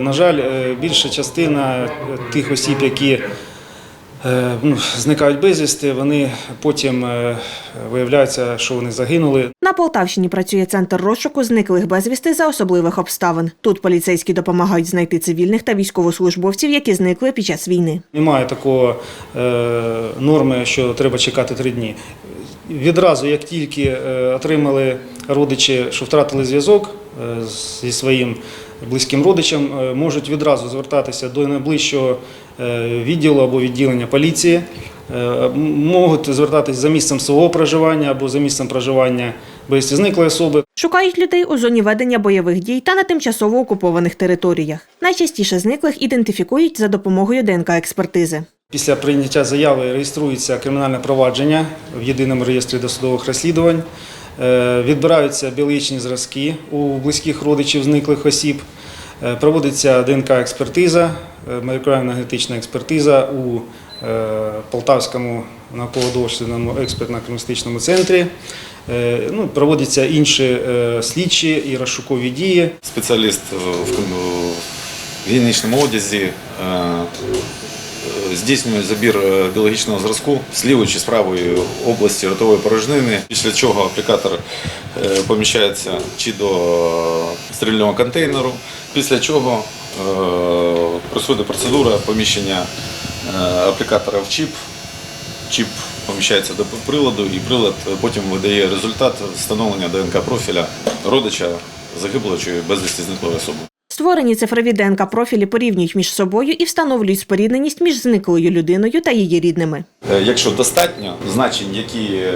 На жаль, е, більша частина е, тих осіб, які е, ну, зникають безвісти, вони потім виявляється, що вони загинули. На Полтавщині працює центр розшуку зниклих безвісти за особливих обставин. Тут поліцейські допомагають знайти цивільних та військовослужбовців, які зникли під час війни. Немає такого е, норми, що треба чекати три дні. Відразу, як тільки отримали родичі, що втратили зв'язок зі своїм близьким родичем, е, можуть відразу звертатися до найближчого е, відділу або відділення поліції. Е, Можуть звертатись за місцем свого проживання або за місцем проживання безвісти зниклої особи. Шукають людей у зоні ведення бойових дій та на тимчасово окупованих територіях. Найчастіше зниклих ідентифікують за допомогою ДНК-експертизи. Після прийняття заяви реєструється кримінальне провадження в єдиному реєстрі досудових розслідувань. Е, Відбираються біологічні зразки у близьких родичів зниклих осіб. Е, Проводиться ДНК-експертиза, е, молекулярно-генетична експертиза у Полтавському науково-дослідному експертно-кримістичному центрі. Ну, проводяться інші слідчі і розшукові дії. Спеціаліст в гігієнічному одязі здійснює забір е, біологічного зразку з лівої чи з правої області ротової порожнини, після чого аплікатор е, поміщається чи до стерильного контейнеру, після чого е, проходить процедура поміщення е, аплікатора в чіп. Чіп поміщається до приладу, і прилад потім видає результат встановлення ДНК профіля родича загиблого чи безвісті зниклої особи. Створені цифрові ДНК-профілі порівнюють між собою і встановлюють спорідненість між зниклою людиною та її рідними. Е, Якщо достатньо значень, які е,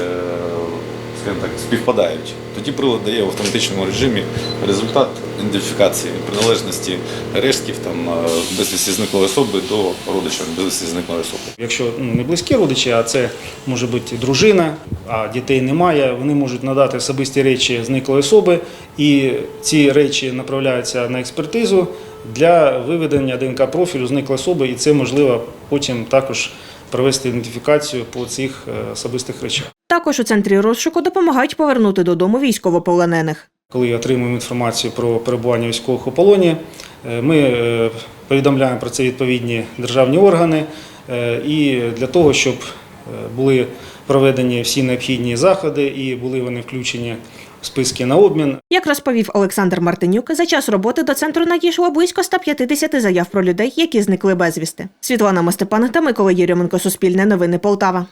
скажімо так, співпадають, тоді прилад дає в автоматичному режимі результат ідентифікації приналежності рештків там, е, безвісті зниклої особи до родича безвісті зниклої особи. Якщо ну, не близькі родичі, а це може бути дружина, а дітей немає, вони можуть надати особисті речі зниклої особи, і ці речі направляються на експертизу для виведення ДНК профілю зниклої особи, і це можливо потім також провести ідентифікацію по цих е, особистих речах. Також у центрі розшуку допомагають повернути додому військовополонених. Коли отримуємо інформацію про перебування військових у полоні, е, ми е, повідомляємо про це відповідні державні органи е, і для того, щоб були проведені всі необхідні заходи і були вони включені в списки на обмін. Як розповів Олександр Мартинюк, за час роботи до центру надійшло близько 150 заяв про людей, які зникли безвісти. Світлана Мостепан та Микола Єрьоменко, Суспільне новини Полтава.